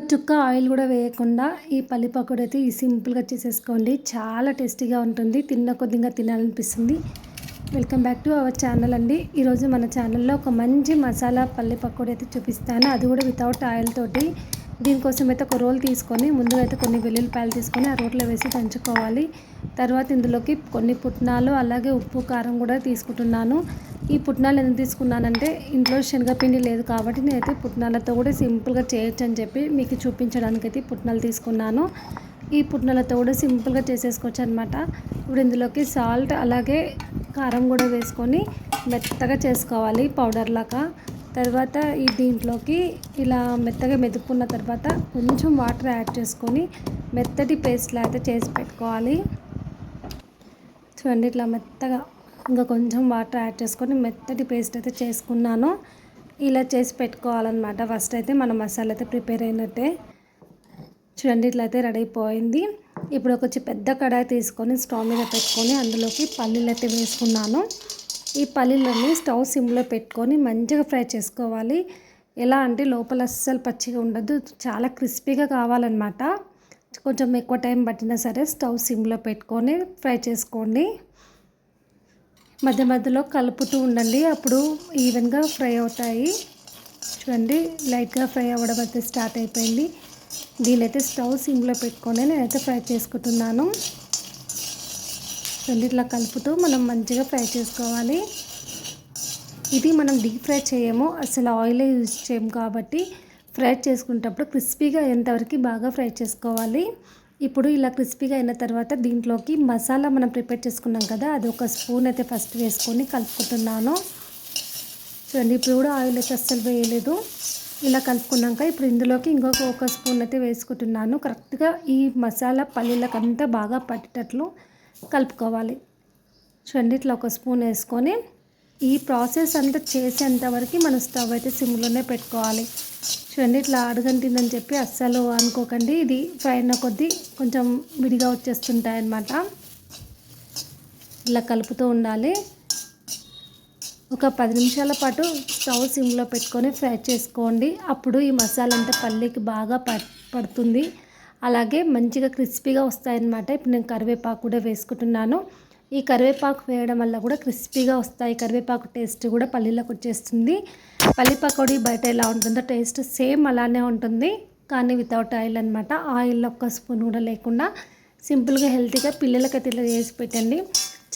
చుక్క ఆయిల్ కూడా వేయకుండా ఈ పల్లి పకోడీ అయితే ఈ సింపుల్గా చేసేసుకోండి. చాలా టేస్టీగా ఉంటుంది. తిన్న కొద్దిగా తినాలనిపిస్తుంది. Welcome back to our channel అండి. ఈరోజు మన ఛానల్లో ఒక మంచి మసాలా పల్లి పకోడీ అయితే చూపిస్తాను. అది కూడా వితౌట్ ఆయిల్ తోటి. దీనికోసం అయితే ఒక రోల్ తీసుకొని ముందుగా అయితే కొన్ని వెల్లుల్లిపాయలు తీసుకొని ఆ రోట్లో వేసి దంచుకోవాలి. తర్వాత ఇందులోకి కొన్ని పుట్నాలు అలాగే ఉప్పు కారం కూడా తీసుకుంటున్నాను. ఈ పుట్నాలు ఎందుకు తీసుకున్నానంటే ఇంట్లో శనగపిండి లేదు కాబట్టి నేనైతే పుట్నాలతో కూడా సింపుల్గా చేయొచ్చు అని చెప్పి మీకు చూపించడానికి అయితే పుట్నాలు తీసుకున్నాను. ఈ పుట్నాలతో కూడా సింపుల్గా చేసేసుకోవచ్చు అనమాట ఇప్పుడు ఇందులోకి సాల్ట్ అలాగే కారం కూడా వేసుకొని మెత్తగా చేసుకోవాలి పౌడర్ లాగా. తర్వాత ఈ దీంట్లోకి ఇలా మెత్తగా మెదుపుకున్న తర్వాత కొంచెం వాటర్ యాడ్ చేసుకొని మెత్తటి పేస్ట్లా అయితే చేసి పెట్టుకోవాలి. చూడండి ఇట్లా మెత్తగా ఇంకా కొంచెం వాటర్ యాడ్ చేసుకొని మెత్తటి పేస్ట్ అయితే చేసుకున్నాను. ఇలా చేసి పెట్టుకోవాలన్నమాట. ఫస్ట్ అయితే మన మసాలా అయితే ప్రిపేర్ అయినట్టే. చూడండి ఇట్లా అయితే రెడీ అయిపోయింది. ఇప్పుడు ఒక పెద్ద కడాయి తీసుకొని స్టవ్ మీద పెట్టుకొని అందులోకి పల్లీలు అయితే వేసుకున్నాను. ఈ పల్లీలని స్టవ్ సిమ్లో పెట్టుకొని మంచిగా ఫ్రై చేసుకోవాలి. ఎలా అంటే లోపల అస్సలు పచ్చిగా ఉండదు. చాలా క్రిస్పీగా కావాలన్నమాట. కొంచెం ఎక్కువ టైం పట్టినా సరే స్టవ్ సిమ్లో పెట్టుకొని ఫ్రై చేసుకోండి. మధ్య మధ్యలో కలుపుతూ ఉండండి. అప్పుడు ఈవెన్గా ఫ్రై అవుతాయి. చూడండి లైట్గా ఫ్రై అవ్వడం అయితే స్టార్ట్ అయిపోయింది. దీనైతే స్టవ్ సిమ్లో పెట్టుకొని నేనైతే ఫ్రై చేసుకుంటున్నాను. చూడండి ఇట్లా కలుపుతూ మనం మంచిగా ఫ్రై చేసుకోవాలి. ఇది మనం డీప్ ఫ్రై చేయము. అసలు ఆయిలే యూజ్ చేయము కాబట్టి ఫ్రై చేసుకునేటప్పుడు క్రిస్పీగా అయ్యేంతవరకు బాగా ఫ్రై చేసుకోవాలి. ఇప్పుడు ఇలా క్రిస్పీగా అయిన తర్వాత దీంట్లోకి మసాలా మనం ప్రిపేర్ చేసుకున్నాం కదా అది ఒక స్పూన్ అయితే ఫస్ట్ వేసుకొని కలుపుకుంటున్నాను. చూడండి ఇప్పుడు కూడా ఆయిల్ అయితే అస్సలు వేయలేదు. ఇలా కలుపుకున్నాక ఇప్పుడు ఇందులోకి ఇంకొక ఒక స్పూన్ అయితే వేసుకుంటున్నాను. కరెక్ట్గా ఈ మసాలా పల్లీలకు అంతా బాగా పట్టేటట్లు కలుపుకోవాలి. చూడండి ఇట్లా ఒక స్పూన్ వేసుకొని ఈ ప్రాసెస్ అంతా చేసేంతవరకు మనం స్టవ్ అయితే సిమ్లోనే పెట్టుకోవాలి. చూడండి ఇట్లా అడగంటిందని చెప్పి అస్సలు అనుకోకండి. ఇది ఫ్రై అయిన కొద్దీ కొంచెం విడిగా వచ్చేస్తుంటాయి అన్నమాట. ఇలా కలుపుతూ ఉండాలి. ఒక పది నిమిషాల పాటు స్టవ్ సిమ్లో పెట్టుకొని ఫ్రై చేసుకోండి. అప్పుడు ఈ మసాలా అంతా పల్లీకి బాగా పడుతుంది. అలాగే మంచిగా క్రిస్పీగా వస్తాయన్నమాట. ఇప్పుడు నేను కరివేపాకు కూడా వేసుకుంటున్నాను. ఈ కరివేపాకు వేయడం వల్ల కూడా క్రిస్పీగా వస్తాయి. కరివేపాకు టేస్ట్ కూడా పల్లీలకు వచ్చేస్తుంది. పల్లి పకోడీ బయట ఎలా ఉంటుందో టేస్ట్ సేమ్ అలానే ఉంటుంది కానీ వితౌట్ ఆయిల్ అనమాట ఆయిల్ ఒక్క స్పూన్ కూడా లేకుండా సింపుల్గా హెల్తీగా పిల్లలకైతే ఇలా చేసి పెట్టండి.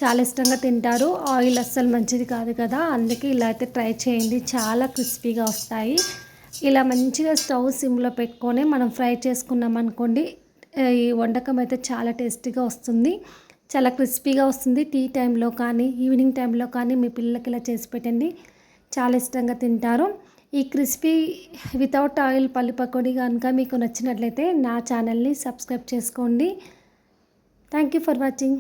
చాలా ఇష్టంగా తింటారు. ఆయిల్ అస్సలు మంచిది కాదు కదా. అందుకే ఇలా అయితే ట్రై చేయండి. చాలా క్రిస్పీగా వస్తాయి. ఇలా మంచిగా స్టవ్ సిమ్లో పెట్టుకొని మనం ఫ్రై చేసుకున్నాం అనుకోండి ఈ వంటకం అయితే చాలా టేస్టీగా వస్తుంది. చాలా క్రిస్పీగా వస్తుంది. టీ టైంలో కానీ ఈవినింగ్ టైంలో కానీ మీ పిల్లలకి ఇలా చేసి పెట్టండి. చాలా ఇష్టంగా తింటారు. ఈ క్రిస్పీ వితౌట్ ఆయిల్ పల్లి పకోడీ కనుక మీకు నచ్చినట్లయితే నా ఛానల్ని సబ్స్క్రైబ్ చేసుకోండి. Thank you for watching.